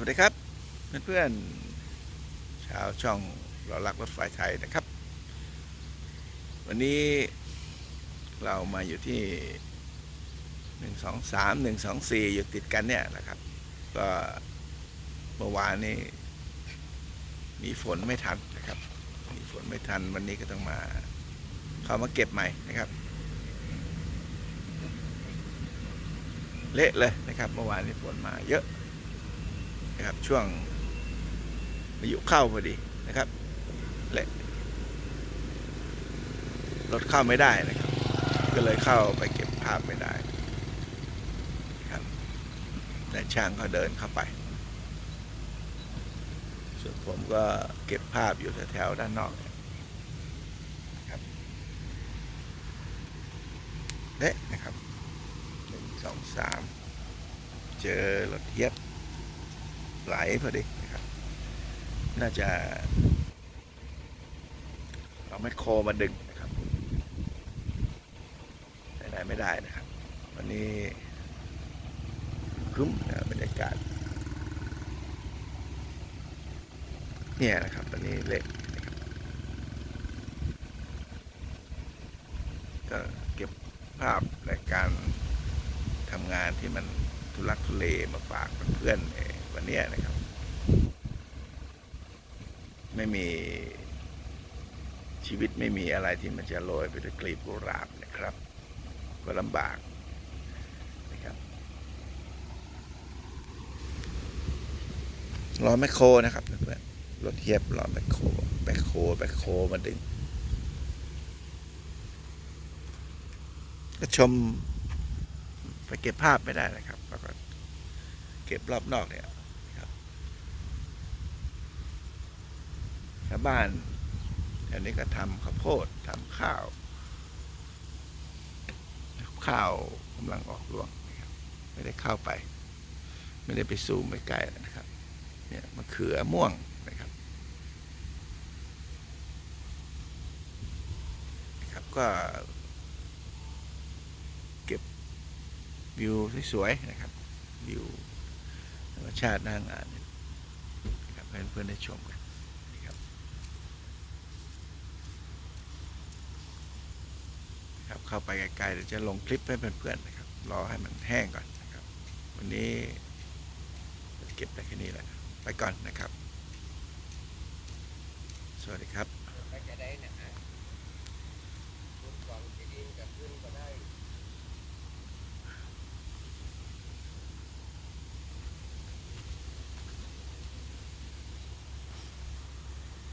วัสดีครับ เพื่อนๆชาวช่องเรารักรถไฟไทยนะครับ วันนี้เรามาอยู่ที่หนึ่งสองสามหนึ่งสองสี่อยู่ติดกันเนี่ยนะครับ ก็เมื่อวานนี้มีฝนไม่ทันนะครับ มีฝนไม่ทันวันนี้ก็ต้องมา เข้ามาเก็บใหม่นะครับเละเลยนะครับ เมื่อวานนี้ฝนมาเยอะ นะครับช่วงพายุเข้าพอดีนะครับและรถเข้าไม่ได้นะครับ ก็เลยเข้าไปเก็บภาพไม่ได้ครับแต่ช่างเขาเดินเข้าไป ส่วนผมก็เก็บภาพอยู่แถวๆด้านนอกนะครับเละนะครับหนึ่งสองสามเจอรถเทียบ ไหลพอดีนะครับ น่าจะเอาแมคโครมาดึงนะครับไปไหนไม่ได้นะครับ วันนี้คึ้มนะบรรยากาศ เนี่ยนะครับวันนี้เละนะครับก็เก็บภาพในการทำงานที่มันทุลักทุเลมาฝากเพื่อนๆใน วันนี้นะครับ ไม่มีชีวิตไม่มีอะไรที่มันจะโรยไปด้วยกลีบกุหลาบนะครับ ก็ลำบากนะครับรอแมคโครนะครับเพื่อนรถเทียบรอแมคโครแมคโครแมคโครมาดึงก็ชมไปเก็บภาพไม่ได้นะครับแล้วก็เก็บรอบนอกเนี่ยครับ ชาวบ้านอันนี้ก็ทำข้าวโพดทำข้าว ข้าวกำลังออกรวงไม่ได้เข้าไป ไม่ได้ไปซูมไปใกล้นะครับ เนี่ยมะเขือม่วงนะครับนะครับก็วิวสวยๆนะครับวิวธรรมชาติหน้างานนะครับให้เพื่อนๆได้ชมกันนะครับครับ เข้าไปไกลๆเดี๋ยวจะลงคลิปให้เพื่อนๆนะครับ รอให้มันแห้งก่อนนะครับ วันนี้เก็บได้แค่นี้แหละ ไปก่อนนะครับ สวัสดีครับ